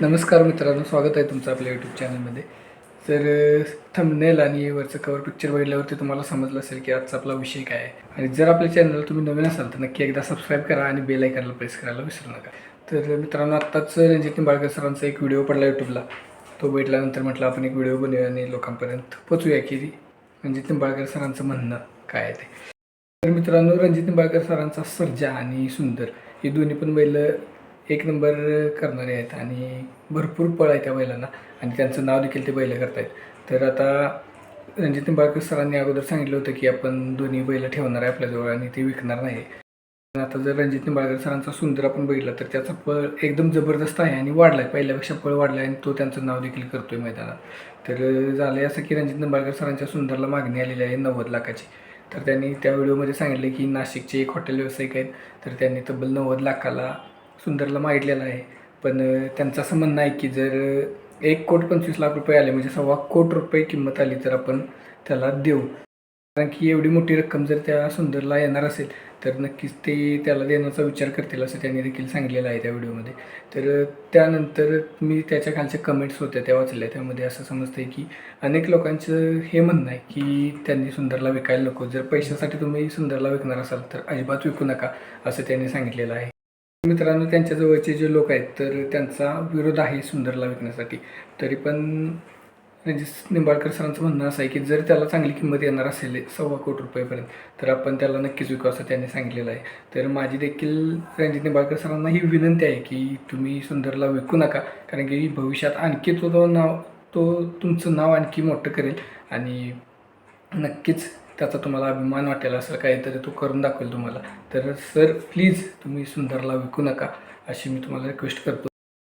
नमस्कार मित्रांनो स्वागत आहे तुमचं आपल्या यूट्यूब चॅनलमध्ये तर थंबनेल आणि वरचं कवर पिक्चर बघितल्यावरती तुम्हाला समजलं असेल की आजचा आपला विषय काय आहे. आणि जर आपल्या चॅनलला तुम्ही नवीन असाल तर नक्की एकदा सबस्क्राईब करा आणि बेल आयकनला प्रेस करायला विसरू नका. तर मित्रांनो आत्ताच रणजित निंबाळकर सरांचा एक व्हिडिओ पडला यूट्यूबला तो भेटल्यानंतर म्हटलं आपण एक व्हिडिओ बनवूया आणि लोकांपर्यंत पोचूया की रणजित निंबाळकर सरांचं म्हणणं काय आहे ते. तर मित्रांनो रणजित निंबाळकर सरांचा सर्जा आणि सुंदर हे दोन्ही पण बैल एक नंबर करणारे आहेत आणि भरपूर पळ आहे त्या बैलांना. आणि त्यांचं नाव देखील ते बैल करतायत. तर आता रणजित निंबाळकर सरांनी अगोदर सांगितलं होतं की आपण दोन्ही बैल ठेवणार आहे आपल्याजवळ आणि ते विकणार नाही. आता जर रणजित निंबाळकर सरांचा सुंदर आपण बघितला तर त्याचा पळ एकदम जबरदस्त आहे आणि वाढला आहे पहिल्यापेक्षा पळ वाढला आहे आणि तो त्यांचं नाव देखील करतोय मैदानात. तर झालं आहे असं की रणजित निंबाळकर सरांच्या सुंदरला मागणी आलेली आहे नव्वद लाखाची. तर त्यांनी त्या व्हिडिओमध्ये सांगितले की नाशिकचे एक हॉटेल व्यावसायिक आहेत. तर त्यांनी तब्बल नव्वद लाखाला सुंदरला मागितलेला आहे. पण त्यांचं असं म्हणणं आहे की जर एक कोट पंचवीस लाख रुपये आले म्हणजे सव्वा कोट रुपये किंमत आली तर आपण त्याला देऊ. कारण की एवढी मोठी रक्कम जर त्या सुंदरला येणार असेल तर नक्कीच ते त्याला देण्याचा विचार करतील असं त्यांनी देखील सांगितलेलं आहे त्या व्हिडिओमध्ये. तर त्यानंतर मी त्याच्या खालच्या कमेंट्स होत्या त्या वाचल्या. त्यामध्ये असं समजतं आहे की अनेक लोकांचं हे म्हणणं आहे की त्यांनी सुंदरला विकायला नको. जर पैशासाठी तुम्ही सुंदरला विकणार असाल तर अजिबात विकू नका असं त्यांनी सांगितलेलं आहे. मित्रांनो त्यांच्या जवळचे जे लोक आहेत तर त्यांचा विरोध आहे सुंदरला विकण्यासाठी. तरी पण रणजित निंबाळकर सरांचं म्हणणं असं आहे की जर त्याला चांगली किंमत येणार असेल सव्वा कोटी रुपयेपर्यंत तर आपण त्याला नक्कीच विकू असं त्यांनी सांगितलेलं आहे. तर माझी देखील रणजित निंबाळकर सरांना ही विनंती आहे की तुम्ही सुंदरला विकू नका कारण की भविष्यात आणखी तो तो नाव तो तुमचं नाव आणखी मोठं करेल आणि नक्कीच त्याचा तुम्हाला अभिमान वाटेल असं काहीतरी तो करून दाखवेल तुम्हाला. तर सर प्लीज तुम्ही सुंदरला विकू नका अशी मी तुम्हाला रिक्वेस्ट करतो.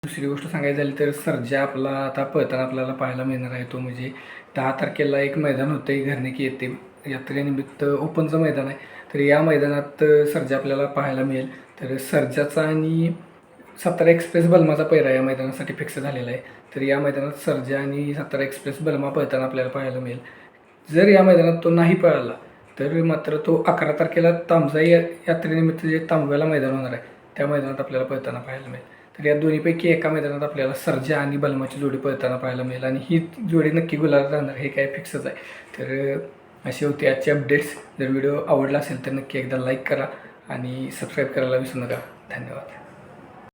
दुसरी गोष्ट सांगायची झाली तर सर्जा आपला आता पळताना आपल्याला पाहायला मिळणार आहे तो म्हणजे दहा तारखेला एक मैदान होतं आहे येते. यात्रेनिमित्त ओपनचं मैदान आहे. तर या मैदानात सर्जा आपल्याला पाहायला मिळेल तर सर्जाचा आणि सातारा एक्सप्रेस बलमाचा पैरा या मैदानासाठी फिक्स झालेला आहे. तर या मैदानात सर्जा आणि सातारा एक्सप्रेस बलमा पळताना आपल्याला पाहायला मिळेल. जर या मैदानात तो नाही पळाला तर मात्र तो अकरा तारखेला तांबजाई या- यात्रेनिमित्त जे तांबव्याला मैदान होणार आहे त्या मैदानात आपल्याला पळताना पाहायला मिळेल. तर या दोन्हीपैकी एका मैदानात आपल्याला सर्जा आणि बलमाची जोडी पळताना पाहायला मिळेल आणि ही जोडी नक्की गुलाला राहणार हे काय फिक्सच आहे. तर असे होते आजचे अपडेट्स. जर व्हिडिओ आवडला असेल तर नक्की एकदा लाईक करा आणि सबस्क्राईब करायला विसरू नका. धन्यवाद.